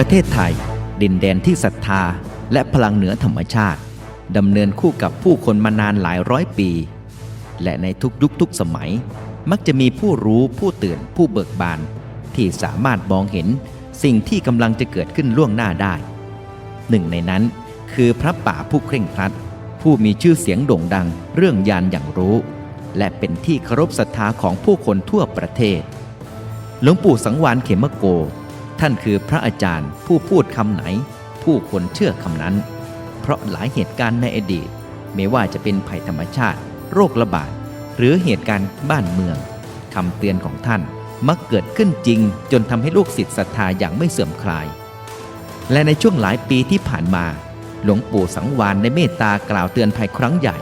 ประเทศไทย ดินแดนที่ศรัทธา และพลังเหนือธรรมชาติดำเนินคู่กับผู้คนมานานหลายร้อยปี และในทุกยุคทุกสมัย มักจะมีผู้รู้ผู้ตื่นผู้เบิกบาน ที่สามารถมองเห็นสิ่งที่กำลังจะเกิดขึ้นล่วงหน้าได้ หนึ่งในนั้นคือพระป่าผู้เคร่งครัด ผู้มีชื่อเสียงโด่งดังเรื่องยานอย่างรู้ และเป็นที่เคารพศรัทธาของผู้คนทั่วประเทศ หลวงปู่สังวานเขมโก ท่านคือพระอาจารย์ผู้พูดคำไหน ผู้คนเชื่อคำนั้น เพราะหลายเหตุการณ์ในอดีต ไม่ว่าจะเป็นภัยธรรมชาติ โรคระบาด หรือเหตุการณ์บ้านเมืองคำเตือนของท่านมักเกิดขึ้นจริง จนทำให้ลูกศิษย์ศรัทธาอย่างไม่เสื่อมคลาย และในช่วงหลายปีที่ผ่านมา หลวงปู่สังวานในเมตตากล่าวเตือนภัยครั้งใหญ่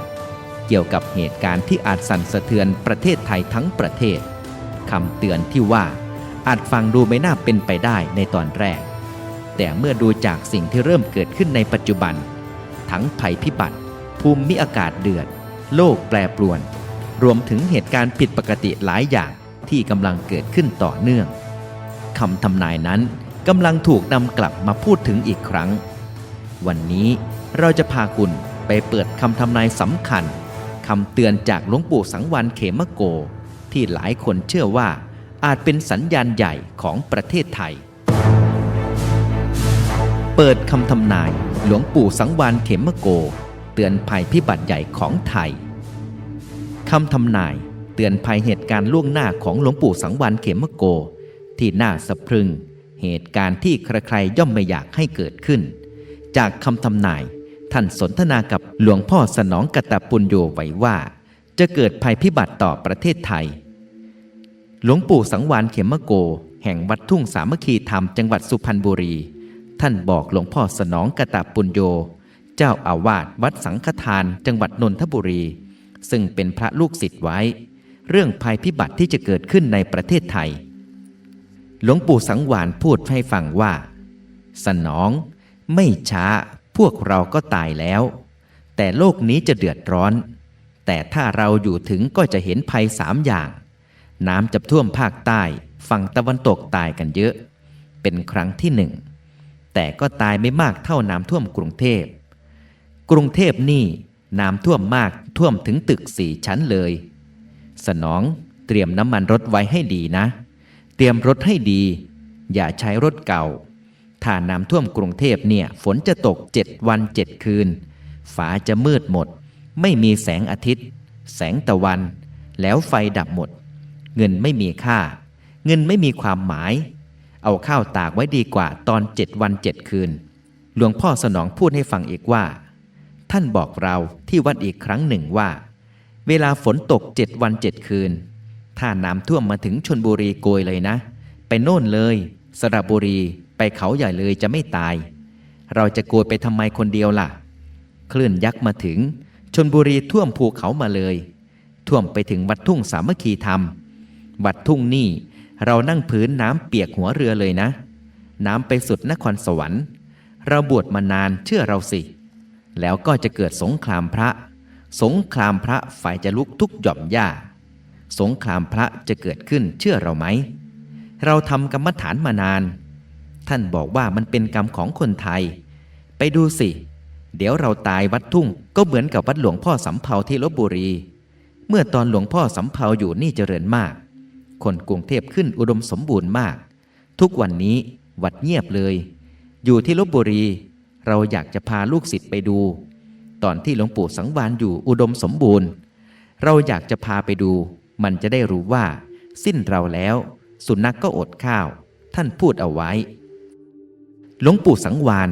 เกี่ยวกับเหตุการณ์ที่อาจสั่นสะเทือนประเทศไทยทั้งประเทศคำเตือนที่ว่า อาจฟังดูไม่น่าเป็นไปได้ในตอนแรก แต่เมื่อดูจากสิ่งที่เริ่มเกิดขึ้นในปัจจุบัน ทั้งภัยพิบัติ ภูมิอากาศเดือด โลกแปรปรวน รวมถึงเหตุการณ์ผิดปกติหลายอย่างที่กำลังเกิดขึ้นต่อเนื่องคำทำนายนั้นกำลังถูกนำกลับมาพูดถึงอีกครั้ง วันนี้เราจะพาคุณไปเปิดคำทำนายสำคัญคำเตือนจากหลวงปู่สังวานเขมโก ที่หลายคนเชื่อว่า อาจเป็นสัญญาณใหญ่ของประเทศไทย เปิดคำทำนายหลวงปู่สังวานเขมโก เตือนภัยพิบัติใหญ่ของไทยคำทำนายเตือนภัยเหตุการณ์ล่วงหน้าของหลวงปู่สังวานเขมโก ที่น่าสะพรึง เหตุการณ์ที่ใครๆย่อมไม่อยากให้เกิดขึ้น จากคำทำนายท่านสนทนากับหลวงพ่อสนองกตปุญโยไว้ว่า จะเกิดภัยพิบัติต่อประเทศไทย หลวงปู่สังวานเขมโก แห่งวัดทุ่งสามัคคีธรรมจังหวัดสุพรรณบุรี ท่านบอกหลวงพ่อสนองกตปุญโย เจ้าอาวาสวัดสังฆทานจังหวัดนนทบุรี ซึ่งเป็นพระลูกศิษย์ไว้ เรื่องภัยพิบัติที่จะเกิดขึ้นในประเทศไทย หลวงปู่สังวานพูดให้ฟังว่า สนอง ไม่ช้าพวกเราก็ตายแล้ว แต่โลกนี้จะเดือดร้อน แต่ถ้าเราอยู่ถึงก็จะเห็นภัยสามอย่าง น้ำจะท่วมภาคใต้ ฝั่งตะวันตกตายกันเยอะ เป็นครั้งที่หนึ่ง แต่ก็ตายไม่มากเท่าน้ำท่วมกรุงเทพ กรุงเทพนี่น้ำท่วมมากท่วมถึงตึกสี่ชั้นเลย สนองเตรียมน้ำมันรถไว้ให้ดีนะ เตรียมรถให้ดี อย่าใช้รถเก่า ถ้าน้ำท่วมกรุงเทพเนี่ยฝนจะตกเจ็ดวันเจ็ดคืนฟ้าจะมืดหมด ไม่มีแสงอาทิตย์ แสงตะวัน แล้วไฟดับหมด เงินไม่มีค่า เงินไม่มีความหมาย เอาข้าวตากไว้ดีกว่าตอนเจ็ดวันเจ็ดคืน หลวงพ่อสนองพูดให้ฟังอีกว่า ท่านบอกเราที่วัดอีกครั้งหนึ่งว่า เวลาฝนตกเจ็ดวันเจ็ดคืน ถ้าน้ำท่วมมาถึงชนบุรีโกยเลยนะ ไปโน่นเลย สระบุรีไปเขาใหญ่เลยจะไม่ตาย เราจะโกยไปทำไมคนเดียวล่ะ คลื่นยักษ์มาถึงชนบุรีท่วมภูเขามาเลย ท่วมไปถึงวัดทุ่งสามัคคีธรรม วัดทุ่งนี่เรานั่งพื้นน้ำเปียกหัวเรือเลยนะ น้ำไปสุดนครสวรรค์ เราบวชมานานเชื่อเราสิ แล้วก็จะเกิดสงครามพระ สงครามพระฝ่ายจะลุกทุกหย่อมหญ้า สงครามพระจะเกิดขึ้นเชื่อเราไหม เราทำกรรมฐานมานาน ท่านบอกว่ามันเป็นกรรมของคนไทย ไปดูสิ เดี๋ยวเราตายวัดทุ่งก็เหมือนกับวัดหลวงพ่อสำเภาที่ลบบุรี เมื่อตอนหลวงพ่อสำเภาอยู่นี่เจริญมาก คนกรุงเทพขึ้นอุดมสมบูรณ์มาก ทุกวันนี้วัดเงียบเลย อยู่ที่ลบบุรี เราอยากจะพาลูกศิษย์ไปดู ตอนที่หลวงปู่สังวานอยู่อุดมสมบูรณ์ เราอยากจะพาไปดู มันจะได้รู้ว่า สิ้นเราแล้ว สุนัขกก็อดข้าว ท่านพูดเอาไว้ หลวงปู่สังวาน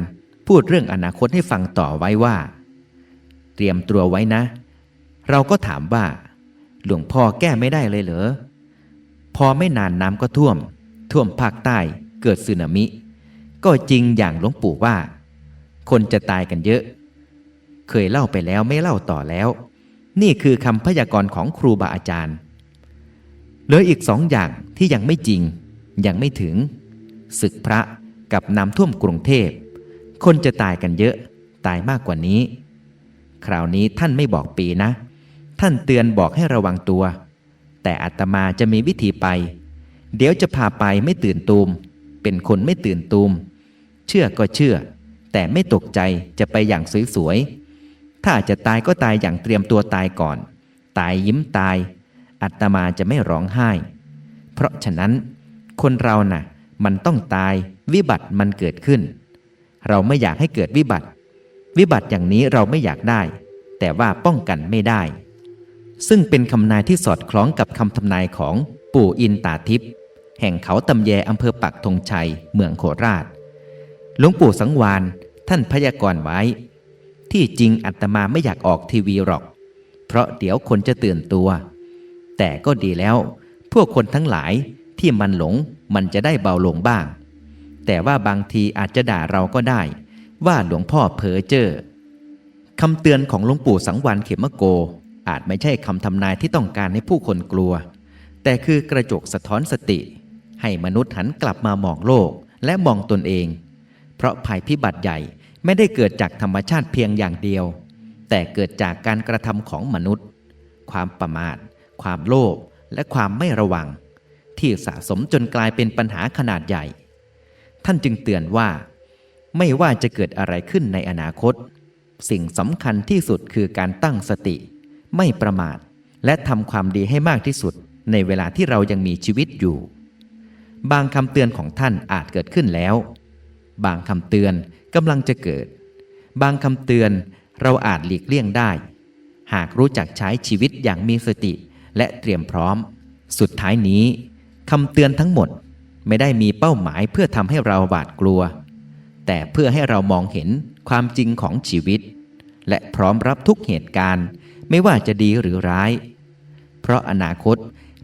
พูดเรื่องอนาคตให้ฟังต่อไว้ว่า เตรียมตัวไว้นะ เราก็ถามว่า หลวงพ่อแก้ไม่ได้เลยเหรอ พอไม่นานน้ำก็ท่วม ท่วมภาคใต้เกิดสึนามิ ก็จริงอย่างหลวงปู่ว่า คนจะตายกันเยอะ เคยเล่าไปแล้วไม่เล่าต่อแล้ว นี่คือคำพยากรณ์ของครูบาอาจารย์เหลืออีกสองอย่างที่ยังไม่จริง ยังไม่ถึง ศึกพระกับน้ำท่วมกรุงเทพ คนจะตายกันเยอะ ตายมากกว่านี้ คราวนี้ท่านไม่บอกปีนะ ท่านเตือนบอกให้ระวังตัว แต่อาตมาจะมีวิธีไป เดี๋ยวจะพาไปไม่ตื่นตูม เป็นคนไม่ตื่นตูม เชื่อก็เชื่อ แต่ไม่ตกใจจะไปอย่างสวยๆ ถ้าจะตายก็ตายอย่างเตรียมตัวตายก่อน ตายยิ้มตาย อัตมาจะไม่ร้องไห้ เพราะฉะนั้น คนเราน่ะ มันต้องตายวิบัติมันเกิดขึ้น เราไม่อยากให้เกิดวิบัติ วิบัติอย่างนี้เราไม่อยากได้ แต่ว่าป้องกันไม่ได้ ซึ่งเป็นคำนายที่สอดคล้องกับคำทำนายของปู่อินตาทิพย์แห่งเขาตำแยอำเภอปักธงชัย เมืองโคราช หลวงปู่สังวานท่านพยากรณ์ไว้ ที่จริงอัตมาไม่อยากออกทีวีหรอก เพราะเดี๋ยวคนจะตื่นตัว แต่ก็ดีแล้ว พวกคนทั้งหลายที่มันหลงมันจะได้เบาลงบ้าง แต่ว่าบางทีอาจจะด่าเราก็ได้ ว่าหลวงพ่อเพอเจอคำเตือนของหลวงปู่สังวานเขมโก อาจไม่ใช่คำทำนายที่ต้องการให้ผู้คนกลัว แต่คือกระจกสะท้อนสติ ให้มนุษย์หันกลับมามองโลกและมองตนเอง เพราะภัยพิบัติใหญ่ไม่ได้เกิดจากธรรมชาติเพียงอย่างเดียว แต่เกิดจากการกระทำของมนุษย์ ความประมาท ความโลภและความไม่ระวัง ที่สะสมจนกลายเป็นปัญหาขนาดใหญ่ ท่านจึงเตือนว่า ไม่ว่าจะเกิดอะไรขึ้นในอนาคต สิ่งสำคัญที่สุดคือการตั้งสติ ไม่ประมาท และทำความดีให้มากที่สุด ในเวลาที่เรายังมีชีวิตอยู่ บางคำเตือนของท่านอาจเกิดขึ้นแล้ว บางคำเตือนกำลังจะเกิด บางคำเตือนเราอาจหลีกเลี่ยงได้ หากรู้จักใช้ชีวิตอย่างมีสติและเตรียมพร้อม สุดท้ายนี้คำเตือนทั้งหมดไม่ได้มีเป้าหมายเพื่อทำให้เราหวาดกลัว แต่เพื่อให้เรามองเห็นความจริงของชีวิต และพร้อมรับทุกเหตุการณ์ ไม่ว่าจะดีหรือร้าย เพราะอนาคต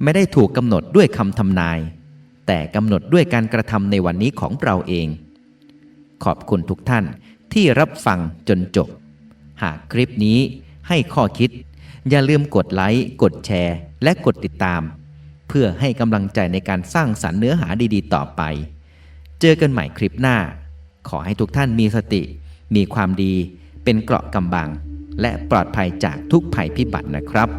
ไม่ได้ถูกกำหนดด้วยคำทำนาย แต่กำหนดด้วยการกระทำในวันนี้ของเราเอง ขอบคุณทุกท่านที่รับฟังจนจบ หากคลิปนี้ให้ข้อคิด อย่าลืมกดไลค์กดแชร์ และกดติดตาม เพื่อให้กำลังใจในการสร้างสรรค์เนื้อหาดีๆ ต่อไป เจอกันใหม่คลิปหน้า ขอให้ทุกท่านมีสติ มีความดี เป็นเกราะกำบัง และปลอดภัยจากทุกภัยพิบัตินะครับ